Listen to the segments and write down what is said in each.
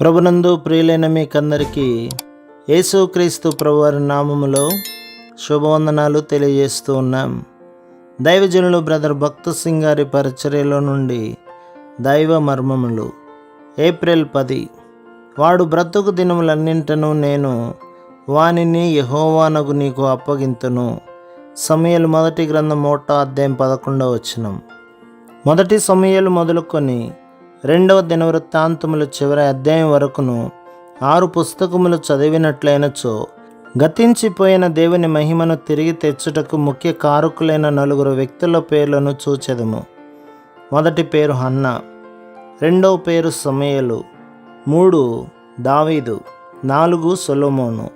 ప్రభునందు ప్రియులైన మీకందరికీ యేసుక్రీస్తు ప్రభువారి నామములో శుభవందనాలు తెలియజేస్తూ ఉన్నాం. దైవజనులు బ్రదర్ భక్త సింగ్ గారి పరిచర్యలో నుండి దైవ మర్మములు. ఏప్రిల్ పది. వాడు బ్రతుకు దినములన్నింటను నేను వానిని యహోవానగు నీకు అప్పగింతును. సమయలు మొదటి గ్రంథం మూట అధ్యాయం పదకొండవ వచనం. మొదటి సమయాలు మొదలుకొని రెండవ దినవృత్తాంతములు చివరి అధ్యాయం వరకును ఆరు పుస్తకములు చదివినట్లయినచో గతించిపోయిన దేవుని మహిమను తిరిగి తెచ్చుటకు ముఖ్య కారకులైన నలుగురు వ్యక్తుల పేర్లను చూచెదము. మొదటి పేరు హన్న రెండవ పేరు సమయలు మూడు దావీదు నాలుగు సొలోమోను.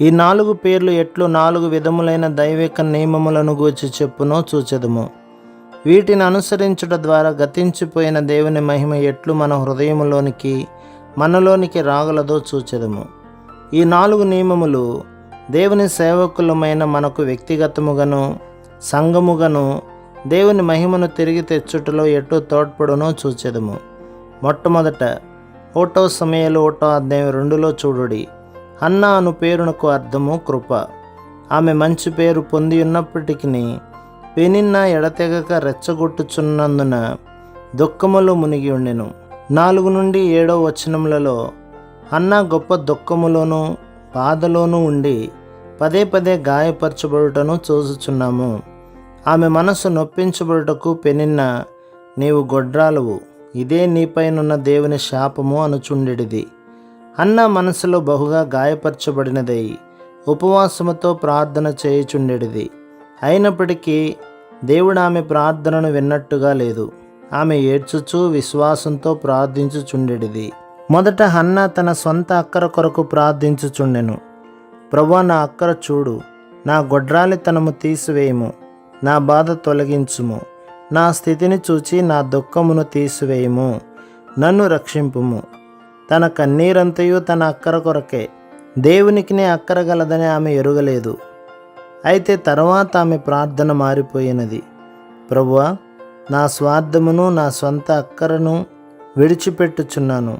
ఈ నాలుగు పేర్లు ఎట్లు నాలుగు విధములైన దైవిక నియమములను గూర్చి చెప్పునో చూచెదము. వీటిని అనుసరించుట ద్వారా గతించిపోయిన దేవుని మహిమ ఎట్లు మన హృదయములోనికి మనలోనికి రాగలదో చూచెదము. ఈ నాలుగు నియమములు దేవుని సేవకులమైన మనకు వ్యక్తిగతముగాను సంఘముగాను దేవుని మహిమను తిరిగి తెచ్చుటలో ఎటు తోడ్పడునో చూచెదము. మొట్టమొదట ఓటో సమయాలు ఓటో అధ్యాయం రెండులో చూడుడి. అన్న అను పేరునకు అర్థము కృప. ఆమె మంచి పేరు పొంది ఉన్నప్పటికీ పెనిన్న ఎడతెగక రెచ్చగొట్టుచున్నందున దుఃఖములో మునిగి ఉండెను. నాలుగు నుండి ఏడో వచనములలో అన్న గొప్ప దుఃఖములోనూ బాధలోనూ ఉండి పదే పదే గాయపరచబడుటను చూసుచున్నాము ఆమె మనసు నొప్పించబడుటకు పెనిన్న నీవు గొడ్రాలువు. ఇదే నీపైనున్న దేవుని శాపము అనుచుండెడిది. అన్న మనసులో బహుగా గాయపరచబడినదై ఉపవాసముతో ప్రార్థన చేయుచుండెడిది. అయినప్పటికీ దేవుడు ఆమె ప్రార్థనను విన్నట్టుగా లేదు. ఆమె ఏడ్చుచూ విశ్వాసంతో ప్రార్థించుచుండెడిది. మొదట హన్న తన సొంత అక్కర కొరకు ప్రార్థించుచుండెను. ప్రభా నా అక్కర చూడు. నా గొడ్రాలితనము తీసివేయము. నా బాధ తొలగించుము. నా స్థితిని చూచి నా దుఃఖమును తీసివేయము. నన్ను రక్షింపుము. తన కన్నీరంతయు తన అక్కర కొరకే. దేవునికినే అక్కర గలదని ఆమె ఎరుగలేదు. అయితే తర్వాత ఆమె ప్రార్థన మారిపోయినది. ప్రభువా నా స్వార్థమును నా సొంత అక్కరను విడిచిపెట్టుచున్నాను.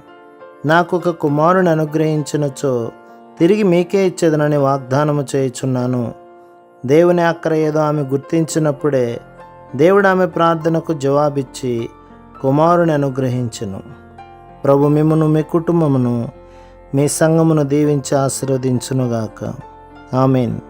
నాకు ఒక కుమారుని అనుగ్రహించినచో తిరిగి మీకే ఇచ్చేదనని వాగ్దానము చేయుచున్నాను. దేవుని అక్కర ఏదో ఆమె గుర్తించినప్పుడే దేవుడు ఆమె ప్రార్థనకు జవాబిచ్చి కుమారుని అనుగ్రహించును. ప్రభు మిమ్మను మీ కుటుంబమును మీ సంఘమును దీవించి ఆశీర్వదించునుగాక. ఆమెన్.